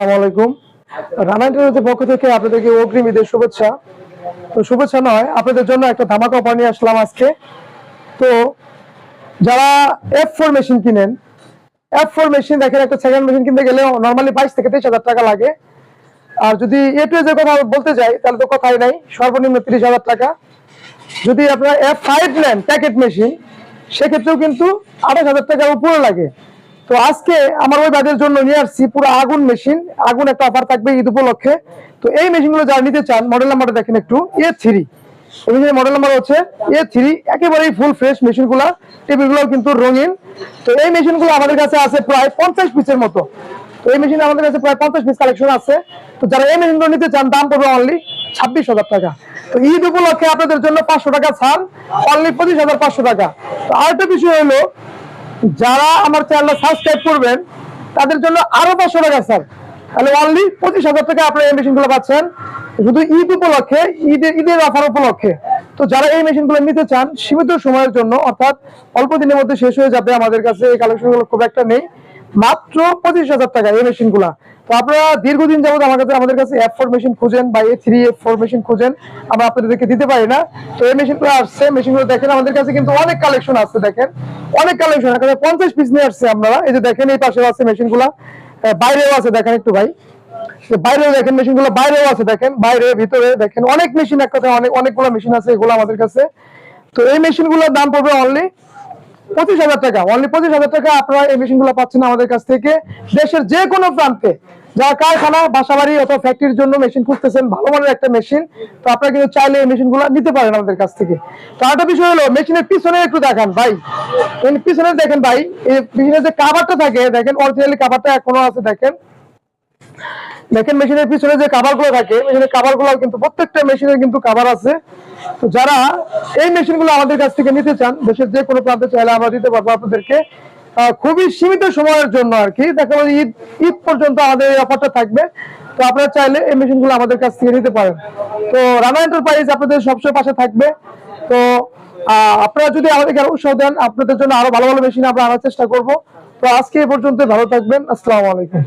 আলাইকুম। রানা ইন্টারনেটের পক্ষ থেকে আপনাদেরকে অগ্রিম ঈদের শুভেচ্ছা। তো শুভেচ্ছা নয়, আপনাদের জন্য একটা ধামাকা অফার নিয়ে আসলাম আজকে। তো যারা এফ ফোর মেশিন কিনেন এফ ফোর মেশিন দেখেন, একটা সেকেন্ড মেশিন কিনতে গেলে নর্মালি বাইশ থেকে তেইশ হাজার টাকা লাগে। আর যদি এ টু কথা বলতে যাই, তাহলে তো কথাই নাই, সর্বনিম্ন তিরিশ হাজার টাকা। যদি আপনারা এফ ফাইভ নেন প্যাকেট মেশিন সেক্ষেত্রেও কিন্তু আঠাশ হাজার টাকার উপরে লাগে। তো আজকে আমার ওই বাজের জন্য নিয়ে আসছি, পুরো আগুন মেশিন আগুন একটা অফার থাকবে ঈদ উপলক্ষে। তো এই মেশিনগুলো যারা নিতে চান মডেল নাম্বারটা দেখেন একটু এ থ্রি এই মডেল নাম্বার হচ্ছে এ থ্রি একেবারেই ফুল ফ্রেশ মেশিনগুলো টেবিলগুলো কিন্তু রঙিন। তো এই মেশিনগুলো আমাদের কাছে আছে প্রায় পঞ্চাশ পিসের মতো। তো এই মেশিন আমাদের কাছে প্রায় পঞ্চাশ পিস কালেকশন আছে। তো যারা এই মেশিনগুলো নিতে চান, দাম পড়বে অনলি ছাব্বিশ হাজার টাকা। তো ঈদ উপলক্ষে আপনাদের জন্য পাঁচশো টাকা ছাড় অনলি পঁচিশ হাজার পাঁচশো টাকা। তো আরেকটা বিষয় হলো যারা আমার চ্যানেলটা সাবস্ক্রাইব করবেন, তাদের জন্য আরও পাঁচশো টাকা স্যার তাহলে অনলি পঁচিশ হাজার টাকা আপনারা এই মেশিনগুলো পাচ্ছেন। শুধু ঈদ উপলক্ষে, ঈদের ঈদের অফার উপলক্ষে। তো যারা এই মেশিনগুলো নিতে চান, সীমিত সময়ের জন্য, অর্থাৎ অল্প দিনের মধ্যে শেষ হয়ে যাবে আমাদের কাছে, এই কালেকশনগুলো খুব একটা নেই। মাত্র পঁচিশ হাজার টাকা এই মেশিনগুলা। তো আপনারা দীর্ঘদিন যাবত আমার কাছে আমাদের কাছে এফ ফোর মেশিন খুঁজেন বা A three F four machine খুঁজেন। আমরা আপনাদেরকে দিতে পারি না। তো এই মেশিনগুলো আসছে। মেশিনগুলো দেখেন আমাদের কাছে কিন্তু অনেক কালেকশন আসছে দেখেন। অনেক কালেকশন এখানে পঞ্চাশ পিস নিয়ে আসছে আপনারা। এই যে দেখেন এই পাশে আছে মেশিনগুলা আহ, বাইরেও আছে দেখেন একটু ভাই। বাইরেও দেখেন মেশিনগুলো বাইরেও আছে দেখেন। বাইরে ভিতরে দেখেন অনেক মেশিন এক কথা অনেক অনেকগুলো মেশিন আছে এগুলো আমাদের কাছে। তো এই মেশিনগুলোর দাম পড়বে অনলি পঁচিশ হাজার টাকা অনলি পঁচিশ হাজার টাকা আপনারা এই মেশিনগুলো পাচ্ছেন আমাদের কাছ থেকে। দেশের যে কোনো প্রান্তে যারা কারখানা, বাসাবাড়ি অথবা ফ্যাক্টরির জন্য মেশিন খুঁজতেছেন, ভালো মানের একটা মেশিন তো আপনারা কিন্তু চাইলে এই মেশিনগুলো নিতে পারেন আমাদের কাছ থেকে। তো আরেকটা বিষয় হলো মেশিনের পিছনে একটু দেখান ভাই। পিছনে দেখেন ভাই, এই মেশিনের যে কাভারটা থাকে, দেখেন অরিজিনালি কাভারটা এখনও আছে, দেখেন। দেখেন মেশিনের পিছনে যে কাভারগুলো থাকে, মেশিনের কাভারগুলো কিন্তু প্রত্যেকটা মেশিনের কিন্তু কাভার আছে। তো যারা এই মেশিনগুলো আমাদের কাছ থেকে নিতে চান, দেশের যে কোনো প্রান্তে চাইলে আমরা দিতে পারব আপনাদেরকে খুবই সীমিত সময়ের জন্য আর কি। দেখা যাবে ঈদ ঈদ পর্যন্ত আমাদের এই অফারটা থাকবে। তো আপনারা চাইলে এই মেশিনগুলো আমাদের কাছ থেকে নিতে পারেন। তো রানা এন্টারপ্রাইজ আপনাদের সবসময় পাশে থাকবে। তো আপনারা যদি আমাদেরকে আরও উৎসাহ দেন, আপনাদের জন্য আরও ভালো ভালো মেশিন আমরা আনার চেষ্টা করব। তো আজকে এই পর্যন্ত ভালো থাকবেন। আসসালামু আলাইকুম।